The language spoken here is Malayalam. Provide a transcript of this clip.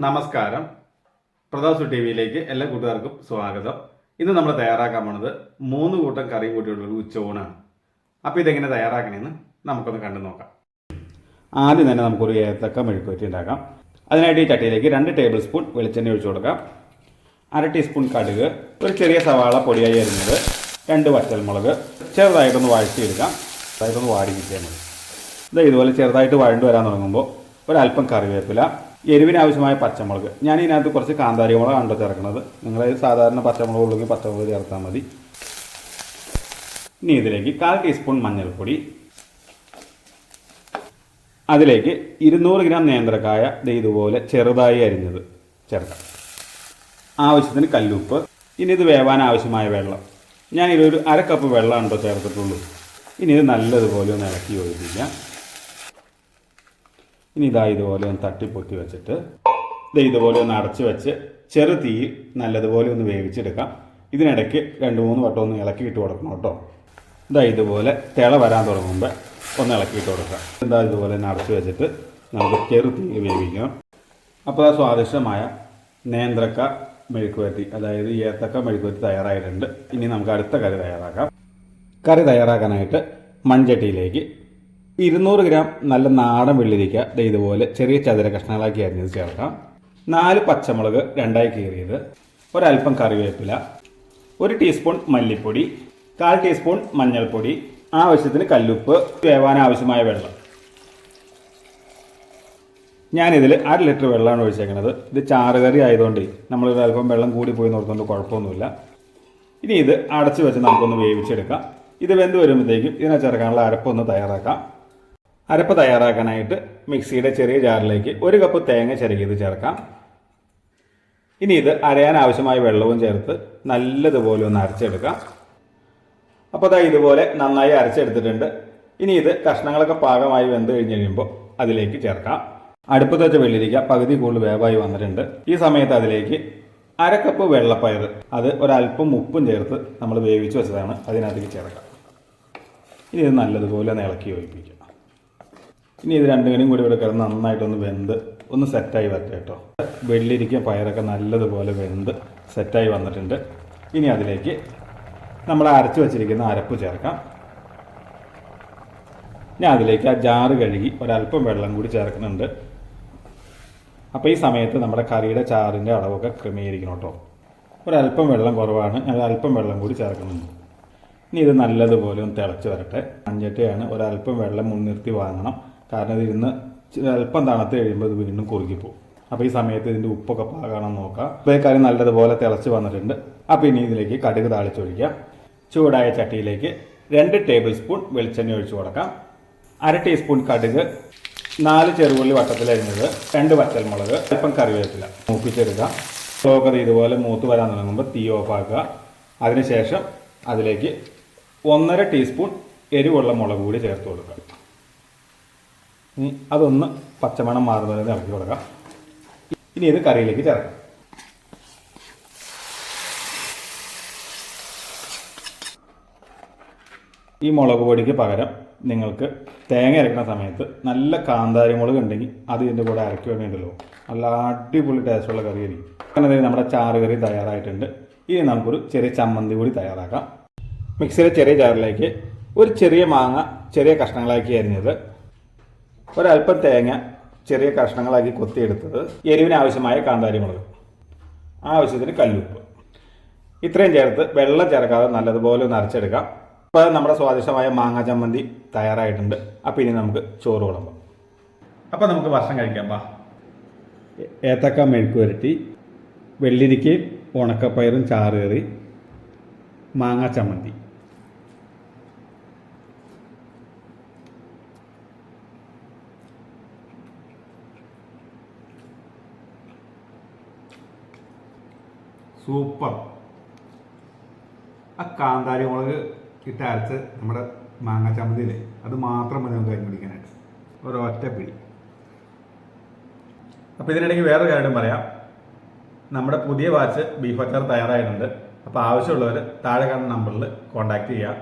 നമസ്കാരം. പ്രതാസു ടി വിയിലേക്ക് എല്ലാ കൂട്ടുകാർക്കും സ്വാഗതം. ഇന്ന് നമ്മൾ തയ്യാറാക്കാൻ പോണത് മൂന്ന് കൂട്ടം കറിയും കൂട്ടിയുള്ള ഒരു ഉച്ചയൂണാണ് അപ്പോൾ ഇതെങ്ങനെ തയ്യാറാക്കണമെന്ന് നമുക്കൊന്ന് കണ്ടു നോക്കാം. ആദ്യം തന്നെ നമുക്കൊരു ഏത്തക്ക മെഴുക്കുവറ്റി ഉണ്ടാക്കാം. അതിനായിട്ട് ഈ ചട്ടിയിലേക്ക് രണ്ട് ടേബിൾ സ്പൂൺ വെളിച്ചെണ്ണ ഒഴിച്ചു കൊടുക്കാം. അര ടീസ്പൂൺ കടുക് ഒരു ചെറിയ സവാള പൊടിയായി അരിഞ്ഞത് രണ്ട് വറ്റൽമുളക്. ചെറുതായിട്ടൊന്ന് വഴറ്റിയെടുക്കാം. ചെറുതായിട്ടൊന്ന് വാടി കിട്ടിയാൽ മതി. ഇത് ഇതുപോലെ ചെറുതായിട്ട് വഴണ്ടു വരാൻ തുടങ്ങുമ്പോൾ ഒരല്പം കറിവേപ്പില എരിവിന് ആവശ്യമായ പച്ചമുളക്. ഞാൻ ഇതിനകത്ത് കുറച്ച് കാന്താരി മുളക് കണ്ടോ ചേർക്കുന്നത്. നിങ്ങൾ സാധാരണ പച്ചമുളക് ഉള്ളെങ്കിൽ പച്ചമുളക് ചേർത്താൽ മതി. ഇനി ഇതിലേക്ക് കാൽ ടീസ്പൂൺ മഞ്ഞൾപ്പൊടി. അതിലേക്ക് ഇരുന്നൂറ് ഗ്രാം നേന്ത്രക്കായ ഇതുപോലെ ചെറുതായി അരിഞ്ഞത് ചേർക്കാം. ആവശ്യത്തിന് കല്ലുപ്പ്. ഇനി ഇത് വേവാൻ ആവശ്യമായ വെള്ളം. ഞാൻ ഇതൊരു അര കപ്പ് വെള്ളമാണ് കേട്ടോ ചേർത്തിട്ടുള്ളൂ. ഇനി ഇത് നല്ലതുപോലെ ഒന്ന് ഇളക്കി യോജിപ്പിക്കാം. ഇനി ഇതാ ഇതുപോലെ ഒന്ന് തട്ടിപ്പൊത്തി വെച്ചിട്ട് ഇത് ഇതുപോലെ ഒന്ന് അടച്ച് വെച്ച് ചെറു തീയിൽ നല്ലതുപോലെ ഒന്ന് വേവിച്ചെടുക്കാം. ഇതിനിടയ്ക്ക് രണ്ട് മൂന്ന് വട്ടം ഒന്ന് ഇളക്കി ഇട്ട് കൊടുക്കണം കേട്ടോ. ഇതാ ഇതുപോലെ തിള വരാൻ തുടങ്ങുമ്പോൾ ഒന്ന് ഇളക്കി ഇട്ട് കൊടുക്കാം. ഇതാ ഇതുപോലെ തന്നെ അടച്ച് വെച്ചിട്ട് നമുക്ക് ചെറു തീയിൽ വേവിക്കാം. അപ്പോൾ ആ സ്വാദിഷ്ടമായ നേന്ത്രക്ക മെഴുക്കുവരട്ടി അതായത് ഏത്തക്ക മെഴുക്കുവരട്ടി തയ്യാറായിട്ടുണ്ട്. ഇനി നമുക്ക് അടുത്ത കറി തയ്യാറാക്കാം. കറി തയ്യാറാക്കാനായിട്ട് മൺചട്ടിയിലേക്ക് ഇരുന്നൂറ് ഗ്രാം നല്ല നാടൻ വെള്ളിരിക്ക. ഇതുപോലെ ചെറിയ ചതുര കഷ്ണങ്ങളാക്കി അരിഞ്ഞത് ചേർക്കാം. നാല് പച്ചമുളക് രണ്ടായി കീറിയത്. ഒരൽപ്പം കറിവേപ്പില. ഒരു ടീസ്പൂൺ മല്ലിപ്പൊടി. കാൽ ടീസ്പൂൺ മഞ്ഞൾപ്പൊടി. ആവശ്യത്തിന് കല്ലുപ്പ്. വേവാൻ ആവശ്യമായ വെള്ളം. ഞാനിതിൽ അര ലിറ്റർ വെള്ളമാണ് ഒഴിച്ചേക്കുന്നത് ഇത് ചാറുകറി ആയതുകൊണ്ട് നമ്മളിത് അല്പം വെള്ളം കൂടി പോയി നിർത്തുകൊണ്ട് കുഴപ്പമൊന്നുമില്ല. ഇനി ഇത് അടച്ചു വെച്ച് നമുക്കൊന്ന് വേവിച്ചെടുക്കാം. ഇത് വെന്ത് വരുമ്പോഴത്തേക്കും ഇതിനെ ചേർക്കാനുള്ള അരപ്പൊന്ന് തയ്യാറാക്കാം. അരപ്പ് തയ്യാറാക്കാനായിട്ട് മിക്സിയുടെ ചെറിയ ജാറിലേക്ക് ഒരു കപ്പ് തേങ്ങ ചിരകിയത് ചേർക്കാം. ഇനി ഇത് അരയാൻ ആവശ്യമായ വെള്ളവും ചേർത്ത് നല്ലതുപോലെ ഒന്ന് അരച്ചെടുക്കാം. അപ്പോൾ അതാ ഇതുപോലെ നന്നായി അരച്ചെടുത്തിട്ടുണ്ട്. ഇനി ഇത് കഷ്ണങ്ങളൊക്കെ പാകമായി വെന്ത് കഴിഞ്ഞ് കഴിയുമ്പോൾ അതിലേക്ക് ചേർക്കാം. അടുപ്പത്ത് വെച്ച വെള്ളിരിക്ക പകുതി കൂടുതൽ വേവായി വന്നിട്ടുണ്ട്. ഈ സമയത്ത് അതിലേക്ക് അര കപ്പ് വെള്ളപ്പയർ അത് ഒരല്പം ഉപ്പും ചേർത്ത് നമ്മൾ വേവിച്ച് വെച്ചതാണ് അതിനകത്തേക്ക് ചേർക്കാം. ഇനി ഇത് നല്ലതുപോലെ ഒന്ന് ഇളക്കി യോജിപ്പിക്കാം. ഇനി ഇത് രണ്ടും കനിയും കൂടി ഇവിടെ കിടന്ന് നന്നായിട്ടൊന്ന് വെന്ത് ഒന്ന് സെറ്റായി വരട്ടെ കേട്ടോ. വെള്ളിരിക്ക പയറൊക്കെ നല്ലതുപോലെ വെന്ത് സെറ്റായി വന്നിട്ടുണ്ട്. ഇനി അതിലേക്ക് നമ്മൾ അരച്ചു വച്ചിരിക്കുന്ന അരപ്പ് ചേർക്കാം. ഇനി അതിലേക്ക് ആ ജാറ് കഴുകി ഒരല്പം വെള്ളം കൂടി ചേർക്കുന്നുണ്ട്. അപ്പോൾ ഈ സമയത്ത് നമ്മുടെ കറിയുടെ ചാറിന്റെ അളവൊക്കെ ക്രമീകരിക്കണം കേട്ടോ. ഒരല്പം വെള്ളം കുറവാണ് ഞാൻ അല്പം വെള്ളം കൂടി ചേർക്കുന്നുണ്ട്. ഇനി ഇത് നല്ലതുപോലെ ഒന്ന് തിളച്ച് വരട്ടെ. അഞ്ചട്ടയാണ് ഒരല്പം വെള്ളം മുൻനിർത്തി വാങ്ങണം. കാരണം ഇത് ഇരുന്ന് അല്പം തണുത്ത് കഴിയുമ്പോൾ ഇത് വീണ്ടും കുറുകിപ്പോവും അപ്പോൾ ഈ സമയത്ത് ഇതിന്റെ ഉപ്പൊക്കെ പാകണം നോക്കാം. അപ്പോൾ ഈ കറി നല്ലതുപോലെ തിളച്ച് വന്നിട്ടുണ്ട്. അപ്പോൾ ഇനി ഇതിലേക്ക് കടുക് താളിച്ചൊഴിക്കാം. ചൂടായ ചട്ടിയിലേക്ക് രണ്ട് ടേബിൾ സ്പൂൺ വെളിച്ചെണ്ണ ഒഴിച്ചു കൊടുക്കാം. അര ടീസ്പൂൺ കടുക് നാല് ചെറുപുള്ളി വട്ടത്തിലരിഞ്ഞത് രണ്ട് വറ്റൽമുളക് അല്പം കറിവേപ്പില. മൂപ്പിച്ചെടുക്കാം. ചോക്കത് ഇതുപോലെ മൂത്ത് വരാൻ തുടങ്ങുമ്പോൾ തീ ഓഫാക്കുക. അതിനുശേഷം അതിലേക്ക് ഒന്നര ടീസ്പൂൺ എരിവുള്ള മുളക് കൂടി ചേർത്ത് കൊടുക്കുക ഇനി അതൊന്ന് പച്ചമണം മാറുന്നത് ഇറക്കി കൊടുക്കാം. ഇനി ഇത് കറിയിലേക്ക് ചേർക്കാം. ഈ മുളക് പൊടിക്ക് പകരം നിങ്ങൾക്ക് തേങ്ങ അരക്കുന്ന സമയത്ത് നല്ല കാന്താരി മുളക് ഉണ്ടെങ്കിൽ അത് ഇതിന്റെ കൂടെ അരക്കി വേണ്ടിയുണ്ടല്ലോ നല്ല അടിപൊളി ടേസ്റ്റുള്ള കറി ആയിരിക്കും. അങ്ങനെ നമ്മുടെ ചാറ് കറി തയ്യാറായിട്ടുണ്ട്. ഇനി നമുക്കൊരു ചെറിയ ചമ്മന്തി കൂടി തയ്യാറാക്കാം. മിക്സിയിലെ ചെറിയ ചാറിലേക്ക് ഒരു ചെറിയ മാങ്ങ ചെറിയ കഷ്ണങ്ങളാക്കി അരിഞ്ഞത് ഒരല്പം തേങ്ങ ചെറിയ കഷ്ണങ്ങളാക്കി കൊത്തിയെടുത്തത് എരിവിന് ആവശ്യമായ കാന്താരി മുളക് ആവശ്യത്തിന് കല്ലുപ്പ്. ഇത്രയും ചേർത്ത് വെള്ളം ചേർക്കാതെ നല്ലതുപോലെ ഒന്ന് അരച്ചെടുക്കാം. ഇപ്പോൾ നമ്മുടെ സ്വാദിഷ്ടമായ മാങ്ങ ചമ്മന്തി തയ്യാറായിട്ടുണ്ട്. അപ്പോൾ ഇനി നമുക്ക് ചോറ് വിളമ്പാം. അപ്പോൾ നമുക്ക് ഭക്ഷണം കഴിക്കാം വാ. ഏത്തക്ക മെഴുക്ക് വരട്ടി വെള്ളിരിക്കയും ഉണക്കപ്പയറും ചാറുകറി മാങ്ങ ചമ്മന്തി. സൂപ്പർ. ആ കാന്താരി മുളക് ഇട്ട് അരച്ച് നമ്മുടെ മാങ്ങ ചമ്മന്തിയില്ലേ അത് മാത്രം മതി നമുക്ക് കരിഞ്ഞ് പിടിക്കാനായിട്ട് ഒരൊറ്റ പിടി. അപ്പോൾ ഇതിനിടയ്ക്ക് വേറൊരു കാര്യം പറയാം. നമ്മുടെ പുതിയ വാച്ച് ബീഫ് അച്ചാർ തയ്യാറായിട്ടുണ്ട്. അപ്പോൾ ആവശ്യമുള്ളവർ താഴെ കാണുന്ന നമ്പറിൽ കോൺടാക്റ്റ് ചെയ്യുക